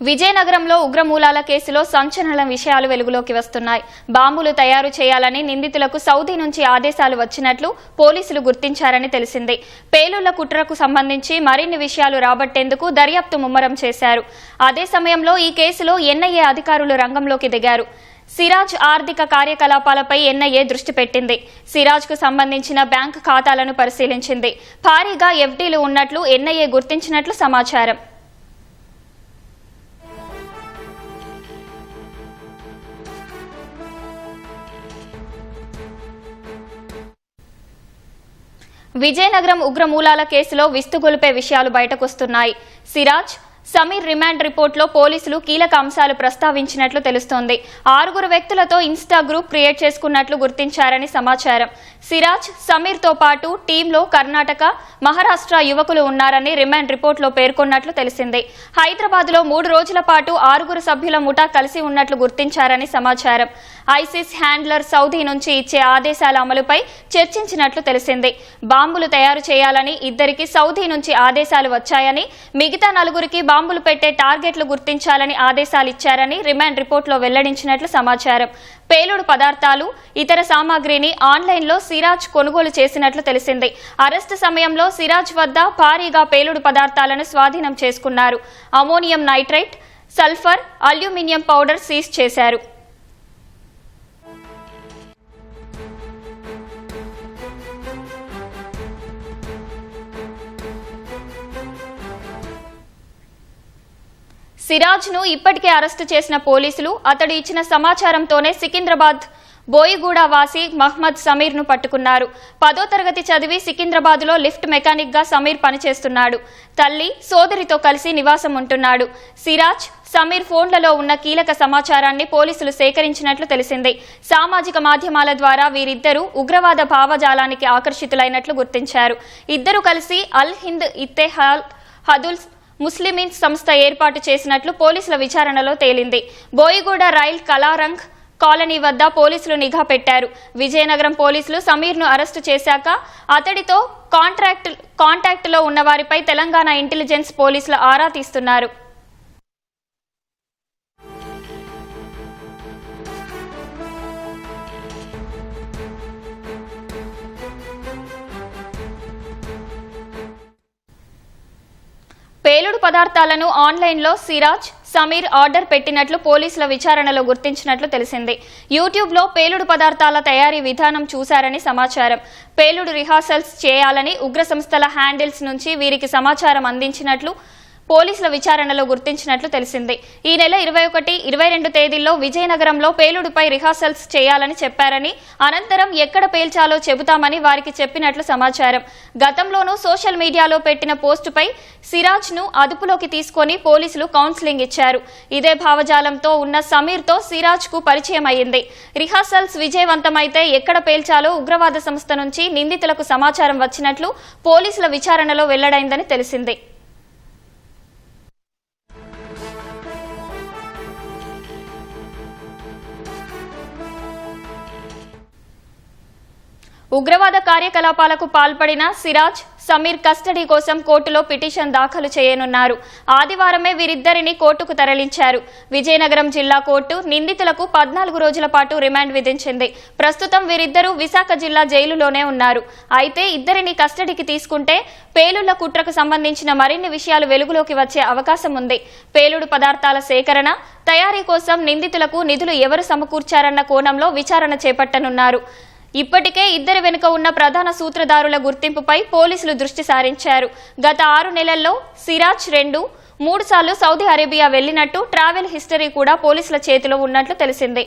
విజయనగరంలో ఉగ్రమూలాల కేసులో సంచలన విషయాలు వెలుగులోకి వస్తున్నాయి. బాంబులు తయారు చేయాలని నిందితులకు సౌదీ నుంచి ఆదేశాలు వచ్చినట్లు పోలీసులు గుర్తించారని తెలిసింది. పేలుళ్ళ కుట్రకు సంబంధించి మరిన్ని విషయాలు రాబట్టేందుకు దర్యాప్తు ముమ్మరం చేశారు. అదే సమయంలో ఈ కేసులో ఎన్ఐఏ అధికారులు రంగంలోకి దిగారు. సిరాజ్ ఆర్థిక కార్యకలాపాలపై ఎన్ఐఏ దృష్టి పెట్టింది. సిరాజ్కు సంబంధించిన బ్యాంక్ ఖాతాలను పరిశీలించింది. భారీగా ఎఫ్డీలు ఉన్నట్లు ఎన్ఐఏ గుర్తించినట్లు సమాచారం. విజయనగరం ఉగ్రమూలాల కేసులో విస్తుగొలిపే విషయాలు బయటకొస్తున్నాయి. సిరాజ్ సమీర్ రిమాండ్ రిపోర్ట్లో పోలీసులు కీలక అంశాలు ప్రస్తావించినట్లు తెలుస్తోంది. ఆరుగురు వ్యక్తులతో ఇన్స్టా గ్రూప్ క్రియేట్ చేసుకున్నట్లు గుర్తించారని సమాచారం. సిరాజ్ సమీర్తో పాటు టీంలో కర్ణాటక మహారాష్ట్ర యువకులు ఉన్నారని రిమాండ్ రిపోర్ట్లో పేర్కొన్నట్లు తెలిసింది. హైదరాబాద్లో మూడు రోజుల పాటు ఆరుగురు సభ్యుల ముఠా కలిసి ఉన్నట్లు గుర్తించారని సమాచారం. ఐసిస్ హ్యాండ్లర్ సౌదీ నుంచి ఇచ్చే ఆదేశాల అమలుపై చర్చించినట్లు తెలిసింది. బాంబులు తయారు చేయాలని ఇద్దరికి సౌదీ నుంచి ఆదేశాలు వచ్చాయని మిగతా నలుగురికి బాంబులు పెట్టే టార్గెట్లు గుర్తించాలని ఆదేశాలు ఇచ్చారని రిమాండ్ రిపోర్ట్లో వెల్లడించినట్లు సమాచారం. పేలుడు పదార్థాలు ఇతర సామాగ్రిని ఆన్లైన్లో సిరాజ్ కొనుగోలు చేసినట్లు తెలిసింది. అరెస్టు సమయంలో సిరాజ్ వద్ద భారీగా పేలుడు పదార్థాలను స్వాధీనం చేసుకున్నారు. Ammonium nitrite sulphur aluminium powder seize చేశారు. సిరాజ్ను ఇప్పటికే అరెస్టు చేసిన పోలీసులు అతడు ఇచ్చిన సమాచారంతోనే సికింద్రాబాద్ బోయిగూడ వాసి మహ్మద్ సమీర్ను పట్టుకున్నారు. పదో తరగతి చదివి సికింద్రాబాద్లో లిఫ్ట్ మెకానిక్గా సమీర్ పనిచేస్తున్నాడు. తల్లి సోదరితో కలిసి నివాసం ఉంటున్నాడు సిరాజ్ సమీర్ ఫోన్లలో ఉన్న కీలక సమాచారాన్ని పోలీసులు సేకరించినట్లు తెలిసింది. సామాజిక మాధ్యమాల ద్వారా వీరిద్దరూ ఉగ్రవాద భావజాలానికి ఆకర్షితులైనట్లు గుర్తించారు. ఇద్దరు కలిసి అల్ హింద్ ఇత్తెహాల్ హదుల్ ముస్లిమీన్ సంస్థ ఏర్పాటు చేసినట్లు పోలీసుల విచారణలో తేలింది. బోయిగూడ రైల్ కలారంగ్ కాలనీ వద్ద పోలీసులు నిఘా పెట్టారు. విజయనగరం పోలీసులు సమీర్ను అరెస్టు చేశాక అతడితో కాంట్రాక్ట్ కాంటాక్ట్లో ఉన్నవారిపై తెలంగాణ ఇంటెలిజెన్స్ పోలీసులు ఆరా తీస్తున్నారు. పదార్థాలను ఆన్లైన్లో సిరాజ్ సమీర్ ఆర్డర్ పెట్టినట్లు పోలీసుల విచారణలో గుర్తించినట్లు తెలిసింది. యూట్యూబ్లో పేలుడు పదార్థాల తయారీ విధానం చూశారని సమాచారం. పేలుడు రిహార్సల్స్ చేయాలని ఉగ్ర సంస్థల హ్యాండిల్స్ నుంచి వీరికి సమాచారం అందించినట్లు పోలీసుల విచారణలో గుర్తించినట్లు తెలిసింది. ఈ నెల ఇరవై ఒకటి ఇరవై రెండు తేదీల్లో విజయనగరంలో పేలుడుపై రిహార్సల్స్ చేయాలని చెప్పారని అనంతరం ఎక్కడ పేల్చాలో చెబుతామని వారికి చెప్పినట్లు సమాచారం. గతంలోనూ సోషల్ మీడియాలో పెట్టిన పోస్టుపై సిరాజ్ను అదుపులోకి తీసుకొని పోలీసులు కౌన్సిలింగ్ ఇచ్చారు. ఇదే భావజాలంతో ఉన్న సమీర్తో సిరాజ్కు పరిచయం అయ్యింది. రిహార్సల్స్ విజయవంతమైతే ఎక్కడ పేల్చాలో ఉగ్రవాద సంస్థ నుంచి నిందితులకు సమాచారం వచ్చినట్లు పోలీసుల విచారణలో వెల్లడైందని తెలిసింది. ఉగ్రవాద కార్యకలాపాలకు పాల్పడిన సిరాజ్ సమీర్ కస్టడీ కోసం కోర్టులో పిటిషన్ దాఖలు చేయనున్నారు. ఆదివారమే వీరిద్దరిని కోర్టుకు తరలించారు. విజయనగరం జిల్లా కోర్టు నిందితులకు పద్నాలుగు రోజుల పాటు రిమాండ్ విధించింది. ప్రస్తుతం వీరిద్దరూ విశాఖ జిల్లా జైలులోనే ఉన్నారు. అయితే ఇద్దరిని కస్టడీకి తీసుకుంటే పేలుళ్ళ కుట్రకు సంబంధించిన మరిన్ని విషయాలు వెలుగులోకి వచ్చే అవకాశం ఉంది. పేలుడు పదార్థాల సేకరణ తయారీ కోసం నిందితులకు నిధులు ఎవరు సమకూర్చారన్న కోణంలో విచారణ చేపట్టనున్నారు. ఇప్పటికే ఇద్దరి వెనుక ఉన్న ప్రధాన సూత్రధారుల గుర్తింపుపై పోలీసులు దృష్టి సారించారు. గత ఆరు నెలల్లో సిరాజ్ రెండు మూడు సార్లు సౌదీ అరేబియా వెళ్ళినట్టు ట్రావెల్ హిస్టరీ కూడా పోలీసుల చేతిలో ఉన్నట్లు తెలిసింది.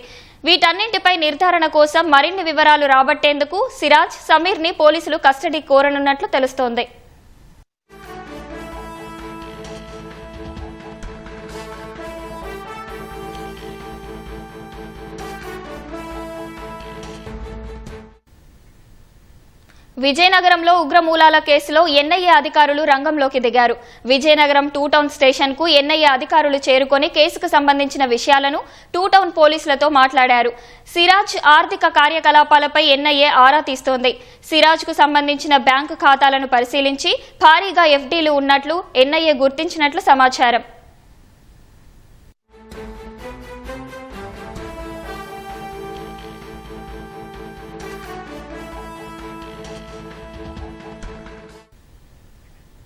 వీటన్నింటిపై నిర్ధారణ కోసం మరిన్ని వివరాలు రాబట్టేందుకు సిరాజ్ సమీర్ని పోలీసులు కస్టడీ కోరనున్నట్లు తెలుస్తోంది. విజయనగరంలో ఉగ్రమూలాల కేసులో ఎన్ఐఏ అధికారులు రంగంలోకి దిగారు. విజయనగరం టూ టౌన్ స్టేషన్కు ఎన్ఐఏ అధికారులు చేరుకొని కేసుకు సంబంధించిన విషయాలను టూ టౌన్ పోలీసులతో మాట్లాడారు. సిరాజ్ ఆర్థిక కార్యకలాపాలపై ఎన్ఐఏ ఆరా తీస్తోంది. సిరాజ్కు సంబంధించిన బ్యాంకు ఖాతాలను పరిశీలించి భారీగా ఎఫ్డీలు ఉన్నట్లు ఎన్ఐఏ గుర్తించినట్లు సమాచారం.